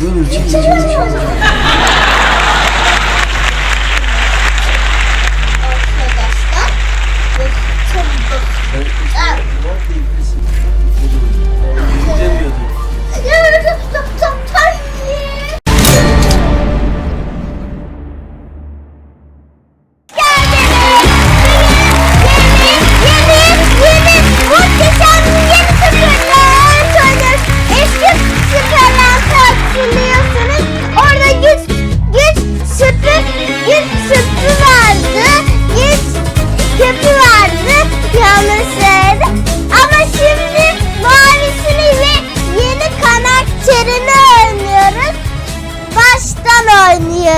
Böyle çekeceğim.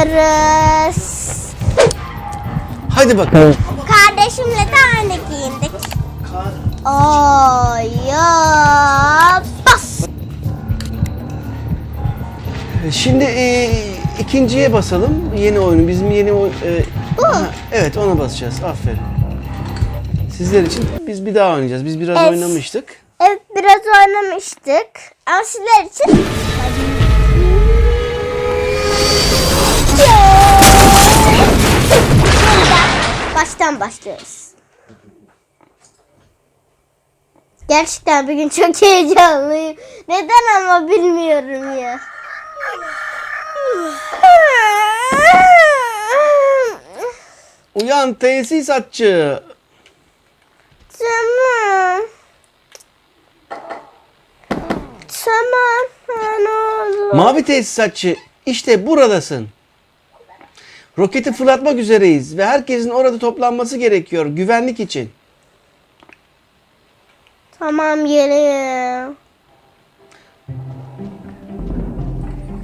Oynuyoruz. Hadi bakalım. Kardeşimle de aynı giyindik. Oya bas. Şimdi e, ikinciye basalım. Yeni oyunu. Bizim yeni oyun. e, Bu. ha, evet ona basacağız. Aferin. Sizler için biz bir daha oynayacağız. Biz biraz Evet. oynamıştık. Evet biraz oynamıştık. Ama sizler için Baştan başlıyoruz. Gerçekten bugün çok heyecanlıyım. Neden ama bilmiyorum ya. Uyan tesisatçı. Tamam. Tamam. Ha, ne oldu? Mavi tesisatçı işte buradasın. Roketi fırlatmak üzereyiz ve herkesin orada toplanması gerekiyor güvenlik için. Tamam geliyorum.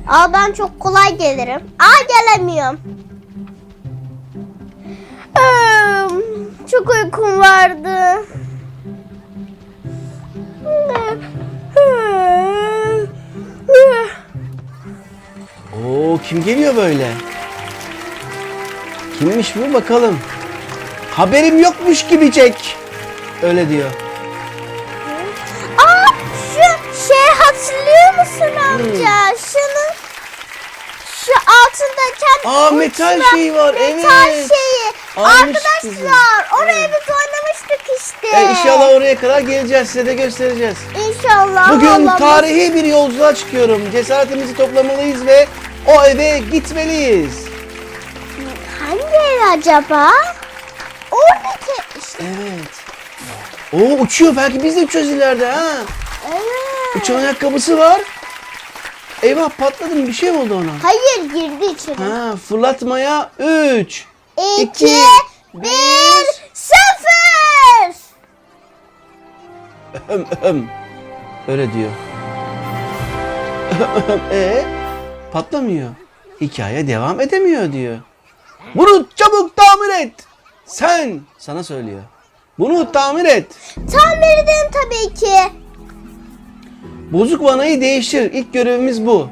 Aa ben çok kolay gelirim. Aa gelemiyorum. Çok uykum vardı. Oo kim geliyor böyle? Kimmiş bu bakalım. Haberim yokmuş gibi çek. Öyle diyor. Aa şu şey hatırlıyor musun amca? Şunu şu altındaki Aa metal şey var metal evet. şeyi. Arkadaşlar oraya biz oynamıştık işte. E, inşallah oraya kadar geleceğiz size de göstereceğiz. İnşallah. Bugün Allah'ım. tarihi bir yolculuğa çıkıyorum. Cesaretimizi toplamalıyız ve o eve gitmeliyiz. Ev acaba? Oradaki işte. Evet. Oo uçuyor belki biz de uçuyoruz ileride ha. Evet. Uçan ayakkabısı var. Eyvah patladı mı bir şey oldu ona? Hayır girdi içeri. Ha fırlatmaya 3. İki, iki, bir, sıfır. Öm öm. Öyle diyor. e patlamıyor. Hikaye devam edemiyor diyor. Bunu çabuk tamir et. Sen sana söylüyor. Bunu tamir et. Tamir edin tabii ki. Bozuk vanayı değiştir. İlk görevimiz bu.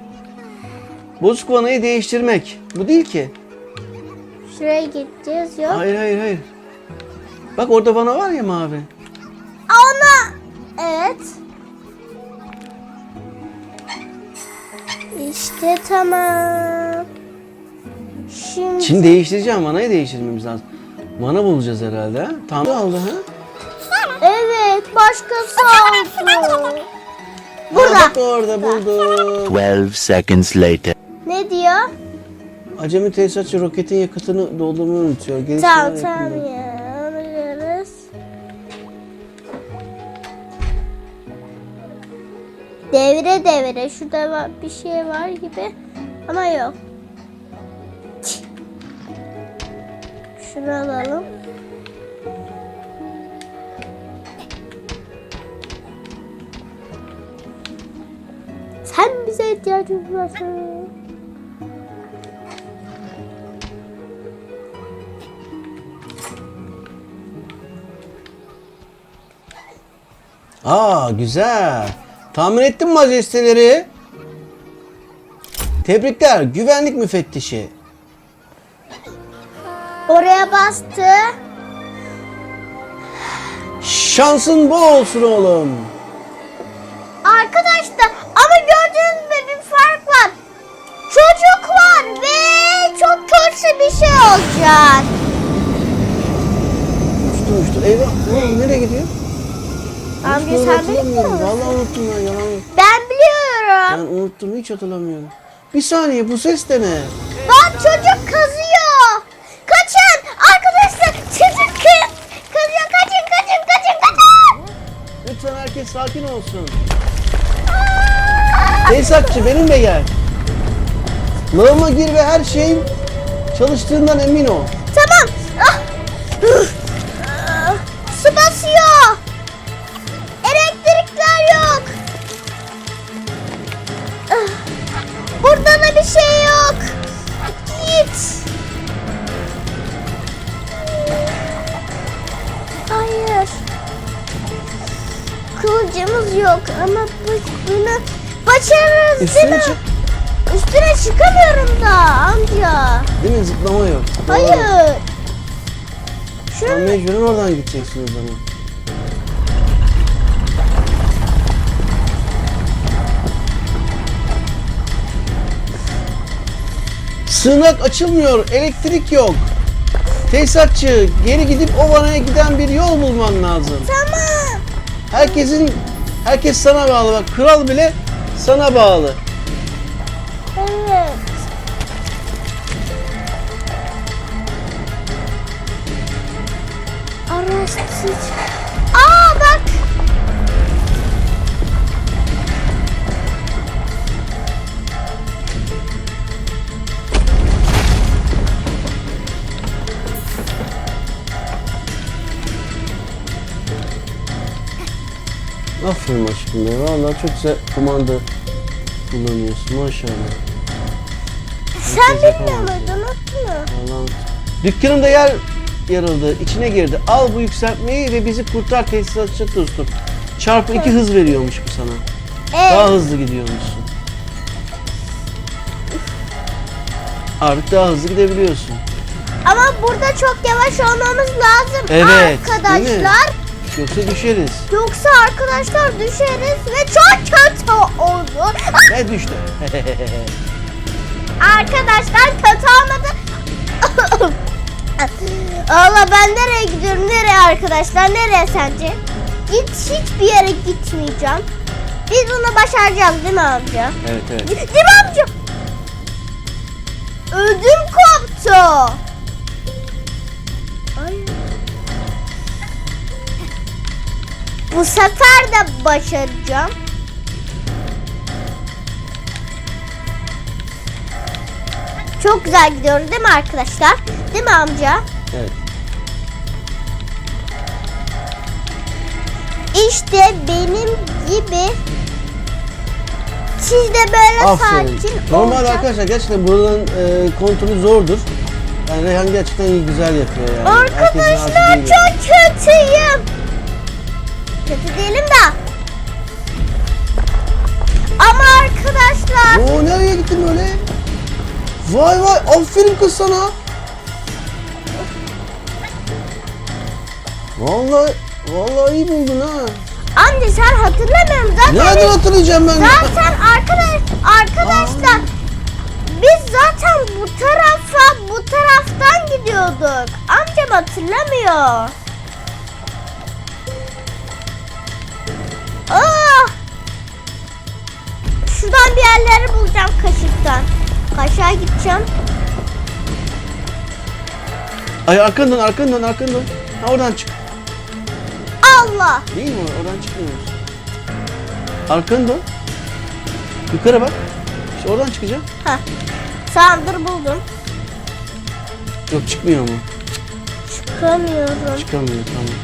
Bozuk vanayı değiştirmek. Bu değil ki. Şuraya gideceğiz yok. Hayır hayır hayır. Bak orada vana var ya mavi. Ona evet. İşte tamam. Şimdi, Şimdi değiştireceğim. Vanayı değiştirmemiz lazım. Vana bulacağız herhalde. Ha? Tam aldı ha. evet başkası. Ha, Burada. bak orada buldum. 12 seconds later. Ne diyor? Acemi tesisatçı roketin yakıtını doldurmayı unutuyor. Gelişmeler Tamam tamam ya. Onu görürüz. Devire devire. Şurada var- bir şey var gibi. Ama yok. Şunu alalım. Sen bize ihtiyacımız varsa. Aa güzel. Tahmin ettin mi majesteleri? Tebrikler güvenlik müfettişi. Bastı. Şansın bol olsun oğlum. Arkadaşlar ama gördüğünüz gibi bir fark var. Çocuk var ve çok kötü bir şey olacak. Uçtu uçtu. Eyvah. Oğlum nereye gidiyor? Hiç sen hatırlamıyorum. musun? Vallahi unuttum ben yalan yok. Ben biliyorum. Ben unuttum hiç hatırlamıyorum. Bir saniye bu ses de ne? Bak çocuk kazıyor. Olsun. Tesisatçı benimle gel. Lağıma gir ve her şeyin çalıştığından emin ol. Tamam. Ah. Yok ama bu, bunu başarırız değil Üstüne mi? çık. Üstüne çıkamıyorum da amca. Değil mi? Zıplama yok. Doğru. Hayır. Sen Şunu mecburen oradan gideceksin o zaman. Sığınak açılmıyor, elektrik yok. Tesisatçı, geri gidip o vanaya giden bir yol bulman lazım. tamam. Herkesin, herkes sana bağlı bak. Kral bile sana bağlı. Evet. Araştır. Aferin aşkım ya. Vallahi çok güzel kumanda kullanıyorsun maşallah. Sen bilmiyor muydun? Allah'ım. Dükkanımda yer yarıldı. İçine girdi. Al bu yükseltmeyi ve bizi kurtar tesisatçı dostum. Çarpı iki hız veriyormuş bu sana. Daha Evet. hızlı gidiyormuşsun. Artık daha hızlı gidebiliyorsun. Ama burada çok yavaş olmamız lazım Evet, değil mi? arkadaşlar. Yoksa düşeriz. Yoksa arkadaşlar düşeriz ve çok kötü olur. Ne düştü? Arkadaşlar kötü olmadı. Allah ben nereye gidiyorum? Nereye arkadaşlar? Nereye sence? Git hiçbir yere gitmeyeceğim. Biz bunu başaracağız değil mi amca? evet evet. Değil mi amca? Ödüm koptu. Bu sefer de başaracağım. Çok güzel gidiyoruz değil mi arkadaşlar? Değil mi amca? Evet. İşte benim gibi siz de böyle Aferin. sakin Normal olacak- arkadaşlar gerçekten buranın e, kontrolü zordur. Yani Reyhan gerçekten iyi güzel yapıyor yani. Herkesin Arkadaşlar değil yani. çok kötüyüm. Kötü Vay vay aferin kız sana. Vallahi vallahi iyi buldun ha. amca sen hatırlamıyor musun? Zaten Nereden hatırlayacağım ben? Zaten arkadaş arkadaşlar biz zaten bu tarafa bu taraftan gidiyorduk. Amcam hatırlamıyor. Ah! Şuradan bir yerleri bulacağım kaşıktan. Kaşığa gideceğim. Ay arkandan arkandan arkandan. Ha oradan çık. Allah! Değil mi? Oradan çıkmıyoruz. Arkandan. Yukarı bak. İşte oradan çıkacağım. Heh. Sandır buldum. Yok çıkmıyor mu? Çıkamıyorum. Çıkamıyor tamam.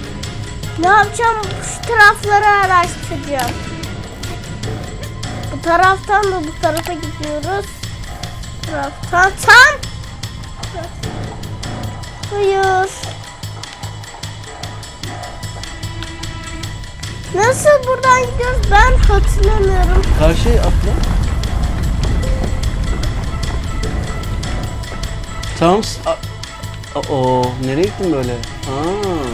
Ne yapacağım? Şu tarafları araştıracağım. Bu taraftan da bu tarafa gidiyoruz. Taraftan tam. Hayır. Nasıl buradan gidiyoruz ben hatırlamıyorum. Karşıya atla. A- Oo, nereye gittin böyle? Aa.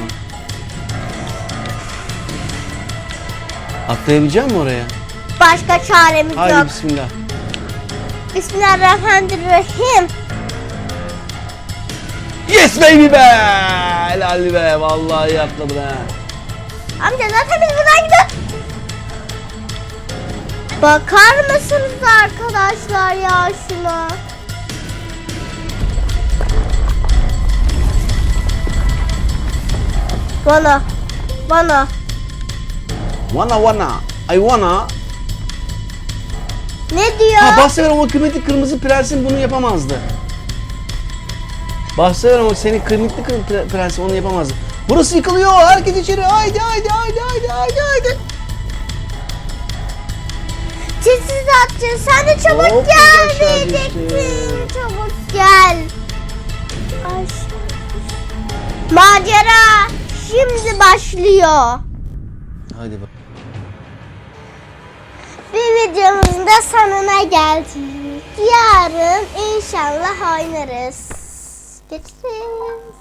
Atlayabilecek misin oraya? Başka çaremiz Haydi yok. bismillah. Bismillahirrahmanirrahim. Yes baby be! Helal be. Vallahi atladın ha. Amca zaten biz buradan gidiyoruz. Bakar mısınız arkadaşlar ya şuna? Bana, bana. Wanna wanna. I wanna. Ne diyor? Ha bahsediyorum o kıymetli kırmızı prensin bunu yapamazdı. Bahsediyorum o senin kıymetli kır- pre- prensin onu yapamazdı. Burası yıkılıyor. Herkes içeri. Haydi haydi haydi haydi haydi haydi. Teçhizatçı sen de çabuk Hop, gel diyecektin. düştü. Çabuk gel. Macera şimdi başlıyor. Hadi bak. Bir videomuzun da sonuna geldik. Yarın inşallah oynarız. Görüşürüz.